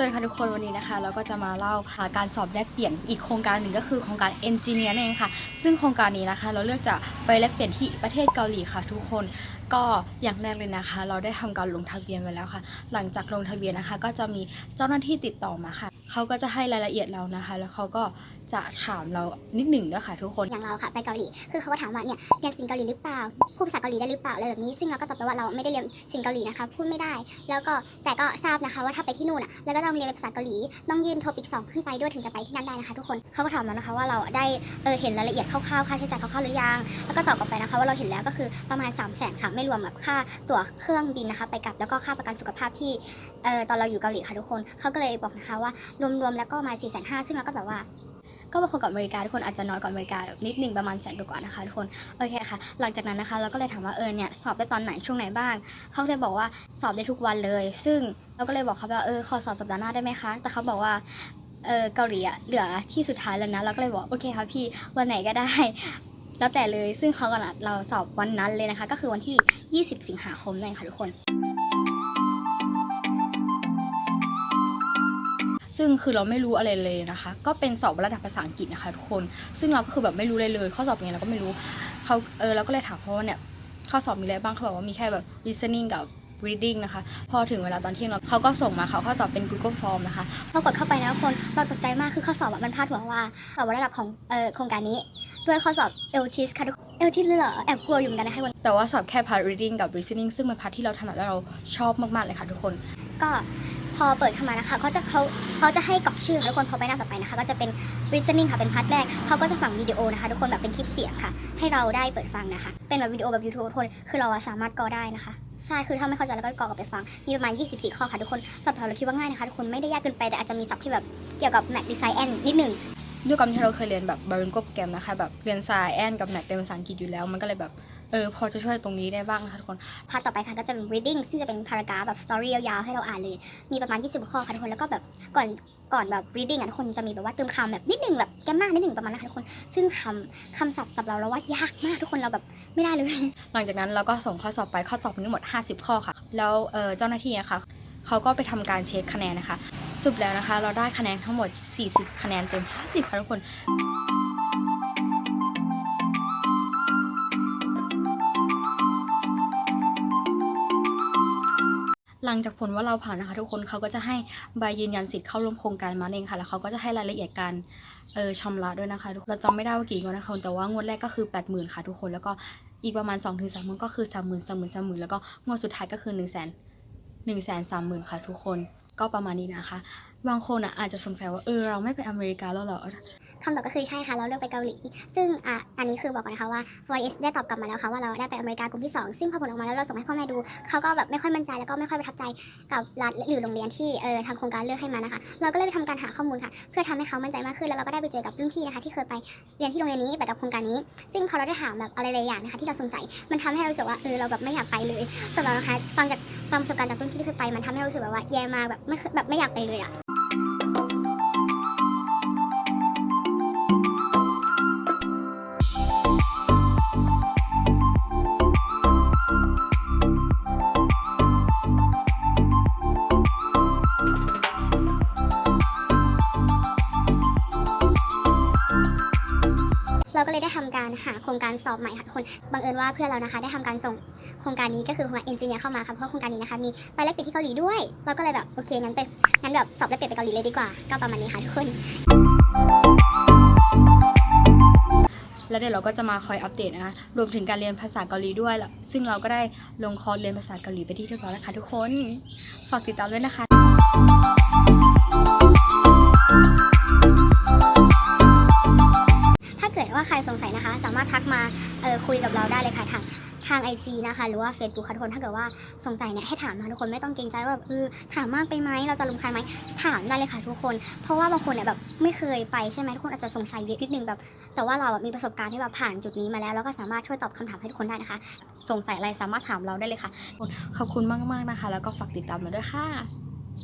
วัสดีค่ะทุกคนวันนี้นะคะเราก็จะมาเล่าผ่าการสอบแลกเปลี่ยนอีกโครงการหนึ่งก็คือโครงการเอนจิเนียร์นั่นเองค่ะ ซึ่งโครงการนี้นะคะ เราเลือกจะไปแลกเปลี่ยนที่ประเทศเกาหลีค่ะทุกคนก็อย่างแรกเลยนะคะ เราได้ทำการลงทะเบียนไว้แล้วค่ะ หลังจากลงทะเบียนนะคะ ก็จะมีเจ้าหน้าที่ติดต่อมาค่ะ เขาก็จะให้รายละเอียดเรานะคะ แล้วเขาก็จะถามเรานิดหนึ่งด้วยค่ะทุกคน อย่างเราค่ะไปเกาหลี คือเขาก็ถามว่าเนี่ยเรียนสิงเกาหลีหรือเปล่า พูดภาษาเกาหลีได้หรือเปล่าอะไรแบบนี้ ซึ่งเราก็ตอบไปว่าเราไม่ได้เรียนสิงเกาหลีนะคะ พูดไม่ได้ แล้วก็แต่ก็ทราบนะคะว่าถ้าไปที่นู่นอะ แล้วก็ต้องเรียนภาษาเกาหลี ต้องยื่นโทปิกสองขึ้นไปด้วยถึงจะไปที่นั่นได้นะคะ ทุกคน เขาก็ถามเรานะคะว่าเราได้เออเห็นรายละเอียดคร่าวๆ ค่าใช้จ่ายคร่าวๆหรือยัง แล้วก็ตอบกลับไปนะคะว่าเราเห็นแล้วก็คือประมาณ3 0 0แสนค่ะ ไม่รวมแบบค่าตั๋วเครื่องบินนะคะ ไปกลับแล้วก็ค่าประกันสุขภาพที่ เออตอนเราอยู่เกาหลีค่ะทุกคนเขาก็เลยบอกนะคะว่ารวมๆแล้วก็มา4 5 0 0 0ซึ่งเราก็แบบว่าก็บางคนกับอเมริกาทุกคนอาจจะน้อยกว่าอเมริกานิดนึงประมาณแสนกว่านะคะทุกคนโอเคค่ะ หลังจากนั้นนะคะ เราก็เลยถามว่าเออเนี่ยสอบได้ตอนไหนช่วงไหนบ้าง เขาเลยบอกว่าสอบได้ทุกวันเลย ซึ่งเราก็เลยบอกเขาว่าเออขอสอบสัปดาห์หน้าได้ไหมคะ แต่เขาบอกว่าเออเกาหลีอะเหลือที่สุดท้ายแล้วนะเราก็เลยบอกโอเคค่ะพี่วันไหนก็ได้ แล้วแต่เลยซึ่งเขาก็นัดเราสอบวันนั้นเลยนะคะ ก็คือวันที่ 20 สิงหาคมนั่นเองค่ะทุกคน ซึ่งคือเราไม่รู้อะไรเลยนะคะ ก็เป็นสอบระดับภาษาอังกฤษนะคะทุกคน ซึ่งเราก็คือแบบไม่รู้เลยเลย ข้อสอบเป็นไงเราก็ไม่รู้เขาเออเราก็เลยถามเขาว่าเนี่ยข้อสอบมีอะไรบ้างเขาบอกว่ามีแค่แบบ listening กับ reading นะคะ พอถึงเวลาตอนเที่ยงเราเขาก็ส่งมาเขาข้อสอบเป็น Google Form นะคะ พอกดเข้าไปนะทุกคนเราตกใจมากคือข้อสอบอะมันพาดหัวว่าสอบระดับของเอ่อโครงการนี้ด้วยข้อสอบเอลทิสค่ะทุกเอลทิสเลยเหรอแอบกลัวอยู่เหมือนกันนะคะทุกคนแต่ว่าสอบแค่ part reading กับ listening ซึ่งเป็นพาร์ทที่เราถนัดและเราชอบมากๆเลยค่ะทุกคน ก็ พอเปิดเข้ามานะคะเขาจะเขาเขาจะให้กรอกชื่อค่ะทุกคนพอไปหน้าต่อไปนะคะ ก็จะเป็น listening ค่ะเป็นพาร์ทแรกเขาก็จะฝังวิดีโอนะคะ ทุกคนแบบเป็นคลิปเสียงค่ะ ให้เราได้เปิดฟังนะคะ เป็นแบบวิดีโอแบบ YouTube ทุกคนคือเราอะสามารถกรอได้นะคะใช่ คือถ้าไม่เข้าใจแล้วก็กรอกลับไปฟัง มีประมาณ 24 ข้อค่ะทุกคนสำหรับเราคิดว่าง่ายนะคะทุกคนไม่ได้ยากเกินไป แต่อาจจะมีศัพท์ที่แบบเกี่ยวกับ Mac Design N นิดหนึ่งด้วยความที่เราเคยเรียนแบบ bilingual โปรแกรมนะคะแบบเรียน science กับ math เป็นภาษาอังกฤษอยู่แล้ว มันก็เลยแบบ เออพอจะช่วยตรงนี้ได้บ้างนะคะทุกคน พาร์ทต่อไปค่ะก็จะเป็น reading ซึ่งจะเป็นพารากราฟแบบ story ยาวๆให้เราอ่านเลย มีประมาณ 20 ข้อค่ะทุกคน แล้วก็แบบก่อนก่อนแบบ reading อะทุกคนจะมีแบบว่าเติมคำแบบนิดหนึ่งแบบแกมมานิดหนึ่งประมาณนั้นค่ะทุกคน ซึ่งคำคำศัพท์สำหรับเราเราว่ายากมากทุกคนเราแบบไม่ได้เลย หลังจากนั้นเราก็ส่งข้อสอบไปข้อสอบมีทั้งหมด 50 ข้อค่ะ แล้วเอ่อเจ้าหน้าที่นะคะเขาก็ไปทำการเช็คคะแนนนะคะสรุปแล้วนะคะ เราได้คะแนนทั้งหมด 40 คะแนนเต็ม 50ค่ะทุกคน ลังจากผลว่าเราผ่านนะคะ ทุกคนเขาก็จะให้ใบยืนยันสิทธิ์เข้าร่วมโครงการมาเองค่ะ แล้วเขาก็จะให้รายละเอียดการเออชำระด้วยนะคะทุกคนเราจำไม่ได้ว่ากี่งวดนะคะแต่ว่างวดแรกก็คือ 80,000ค่ะทุกคนแล้วก็อีกประมาณ2อถึงสามหมื่นก็คือสามหมื่นสามหมื่นสามหมื่นแล้วก็งวดสุดท้ายก็คือ1นึ่งแสนหนึ่งแสนสามหมื่นค่ะทุกคนก็ประมาณนี้นะคะ บางคนอะอาจจะสงสัยว่าเออเราไม่ไปอเมริกาแล้วเหรอคำตอบก็คือใช่ค่ะเราเลือกไปเกาหลี ซึ่งอะอันนี้คือบอกก่อนนะคะว่า YS ได้ตอบกลับมาแล้วค่ะว่าเราได้ไปอเมริกากลุ่มที่ 2 ซึ่งพอผลออกมาแล้วเราส่งให้พ่อแม่ดูเขาก็แบบไม่ค่อยมั่นใจแล้วก็ไม่ค่อยประทับใจกับรัฐหรือโรงเรียนที่เออทางโครงการเลือกให้มานะคะ เราก็เลยไปทำการหาข้อมูลค่ะ เพื่อทำให้เขามั่นใจมากขึ้นแล้วเราก็ได้ไปเจอกับรุ่นพี่นะคะ ที่เคยไปเรียนที่โรงเรียนนี้ไปกับโครงการนี้ ซึ่งพอเราได้ถามแบบอะไรหลายอย่างนะคะที่เราสงสัยมันทำให้เรารู้สึกว่าเออเราแบบไม่อยากไปเลยสำหรับนะคะฟังจากฟังประสบการณ์จากรุ่นพี่ที่เคยไปมันทำให้เรารู้สึกแบบว่าแย่มากแบบไม่แบบไม่อยากไปเลยอะ การหาโครงการสอบใหม่ค่ะทุกคนบังเอิญว่าเพื่อนเรานะคะ ได้ทำการส่งโครงการนี้ก็คือโครงการเอนจิเนียร์เข้ามาค่ะเพราะโครงการนี้นะคะมีไปแลกเปลี่ยนที่เกาหลีด้วย เราก็เลยแบบโอเคงั้นไปงั้นแบบสอบแลกเปลี่ยนไปเกาหลีเลยดีกว่า ก็ประมาณนี้ค่ะทุกคนแล้วเดี๋ยวเราก็จะมาคอยอัปเดตนะคะรวมถึงการเรียนภาษาเกาหลีด้วยล้วซึ่งเราก็ได้ลงคอร์สเรียนภาษาเกาหลีไปที่เรียบร้อยแล้วค่ะทุกคน ฝากติดตามด้วยนะคะ คุยกับเราได้เลยค่ะทางทาง IG นะคะ หรือว่า Facebook ค่ะทุกคนถ้าเกิดว่าสงสัยเนี่ยให้ถามนะคะทุกคนไม่ต้องเกรงใจว่าแบบเออถามมากไปไหมเราจะรำคาญไหมถามได้เลยค่ะทุกคน เพราะว่าบางคนเนี่ยแบบไม่เคยไปใช่ไหมทุกคนอาจจะสงสัยเยอะนิดนึงแบบ แต่ว่าเราอะมีประสบการณ์ที่แบบผ่านจุดนี้มาแล้วแล้วก็สามารถช่วยตอบคำถามให้ทุกคนได้นะคะ สงสัยอะไรสามารถถามเราได้เลยค่ะขอบคุณมากๆนะคะ แล้วก็ฝากติดตามเราด้วยค่ะ